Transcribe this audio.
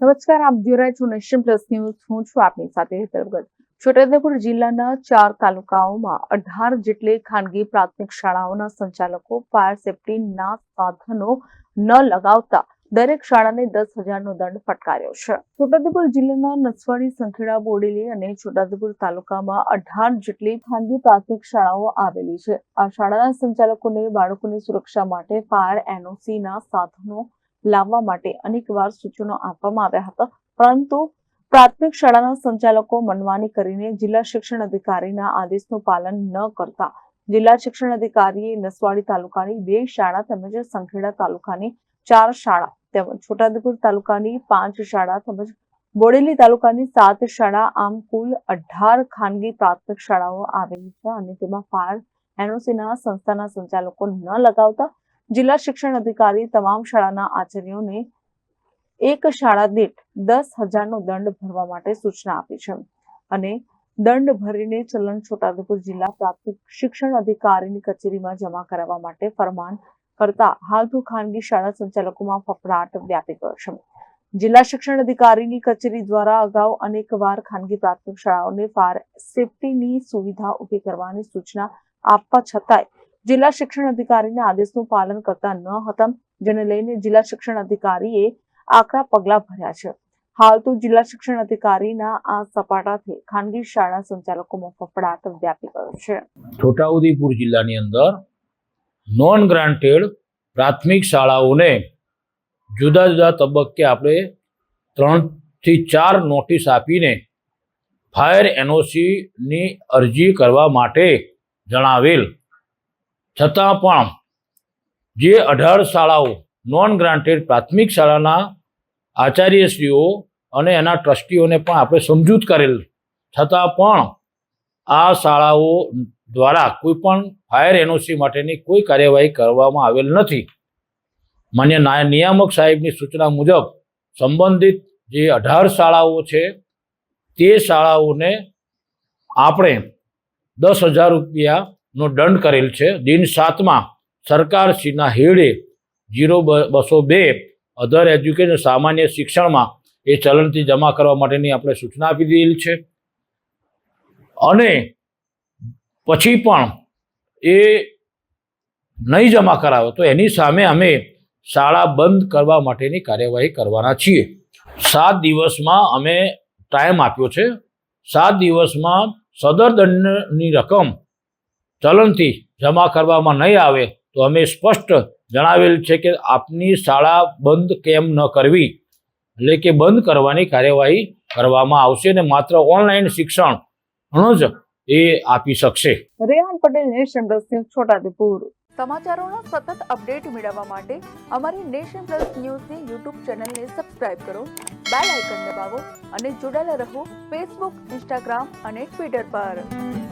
નમસ્કાર, આપ જોઈ રહ્યા છો નેશન પ્લસ ન્યૂઝ. હું છું આપની સાથે હેતલ છોટાઉદેપુર જિલ્લાના ચાર તાલુકાઓમાં અઢાર જેટલી ખાનગી પ્રાથમિક શાળાઓના સંચાલકો ફાયર સેફટીના સાધનો ન લગાવતા દરેક શાળાને દસ હજારનો દંડ ફટકાર્યો છે. છોટાઉદેપુર જિલ્લાના નસવાડી સંખેડા, બોડેલી અને છોટાઉદેપુર તાલુકામાં અઢાર જેટલી ખાનગી પ્રાથમિક શાળાઓ આવેલી છે. આ શાળાના સંચાલકોને બાળકોની સુરક્ષા માટે ફાયર એનઓસી ના સાધનો લાવવા માટે અનેકવાર સૂચનો આપવામાં આવ્યા હતા. પરંતુ પ્રાથમિક શાળાના સંચાલકો મનમાની કરીને જિલ્લા શિક્ષણ અધિકારીના આદેશનું પાલન ન કરતા જિલ્લા શિક્ષણ અધિકારીએ નસવાડી તાલુકાની બે શાળા તેમજ સંખેડા તાલુકાની ચાર શાળા તેમજ છોટાઉદેપુર તાલુકાની પાંચ શાળા તેમજ બોડેલી તાલુકાની સાત શાળા આમ કુલ અઢાર ખાનગી પ્રાથમિક શાળાઓ આવેલી છે અને તેમાં ફાયર એનઓસીના સંસ્થાના સંચાલકો ન લગાવતા જિલ્લા શિક્ષણ અધિકારી તમામ શાળાના આચાર્યોને એક શાળા દીઠ દસ હજારનો દંડ ભરવા માટે સૂચના આપી છે. અને દંડ ભરીને ચલણ છોટાઉદેપુર જિલ્લા પ્રાથમિક શિક્ષણ અધિકારીની કચેરીમાં જમા કરાવવા માટે ફરમાન કરતા હાલ તો ખાનગી શાળા સંચાલકોમાં ફફડાટ વ્યાપી ગયો છે. જિલ્લા શિક્ષણ અધિકારીની કચેરી દ્વારા અગાઉ અનેકવાર ખાનગી પ્રાથમિક શાળાઓને ફાયર સેફટીની સુવિધા ઊભી કરવાની સૂચના આપવા છતાંય જિલ્લા શિક્ષણ અધિકારીના આદેશનું પાલન કરતા ન હતા, જેને લઈને જિલ્લા શિક્ષણ અધિકારીએ આકરા પગલા ભર્યા છે. હાલ તો જિલ્લા શિક્ષણ અધિકારીના આ સપાટાથી ખાનગી શાળા સંચાલકોમાં ફફડાટ વ્યાપી ગયો છે. છોટાઉદેપુર જિલ્લાની અંદર નોન ગ્રાન્ટેડ પ્રાથમિક શાળાઓને જુદા જુદા તબક્કે આપણે ત્રણથી ચાર નોટિસ આપીને ફાયર એનઓસીની અરજી કરવા માટે જણાવેલ છતાં પણ જે અઢાર શાળાઓ નોન ગ્રાન્ટેડ પ્રાથમિક શાળાના આચાર્યશ્રીઓ અને એના ટ્રસ્ટીઓને પણ આપણે સમજૂત કરેલ. છતાં પણ આ શાળાઓ દ્વારા કોઈ પણ ફાયર એનઓસી માટેની કોઈ કાર્યવાહી કરવામાં આવેલ નથી. માન્ય નાય- નિયામક સાહેબની સૂચના મુજબ સંબંધિત જે અઢાર શાળાઓ છે, તે શાળાઓને આપણે દસ હજાર રૂપિયાનો દંડ કરેલ છે. દિન સાતમાં સરકારશ્રીના હેડે જીરો બસો બે અધર એજ્યુકેશન સામાન્ય શિક્ષણમાં એ ચલણથી જમા કરવા માટેની આપણે સૂચના આપી દીધેલ છે. અને પછી પણ એ નહીં જમા કરાવે તો એની સામે અમે શાળા બંધ કરવા માટેની કાર્યવાહી કરવાના છીએ. સાત દિવસમાં અમે ટાઈમ આપ્યો છે. સાત દિવસમાં સદર દંડની રકમ ચલણથી જમા કરવામાં નહીં આવે તો અમે સ્પષ્ટ જણાવેલ છે કે આપની શાળા બંધ કેમ ન કરવી? એટલે કે બંધ કરવાની કાર્યવાહી કરવામાં આવશે અને માત્ર ઓનલાઈન શિક્ષણ જ એ આપી શકશે. Rehan Patel nation plus news Chhotaudepur. સમાચારોના સતત અપડેટ મેળવવા માટે અમારી નેશન પ્લસ ન્યૂઝની યુટ્યુબ ચેનલને સબસ્ક્રાઇબ કરો બેલ આઇકન દબાવો અને જોડાયેલા રહો ફેસબુક ઇન્સ્ટાગ્રામ અને ટ્વિટર પર.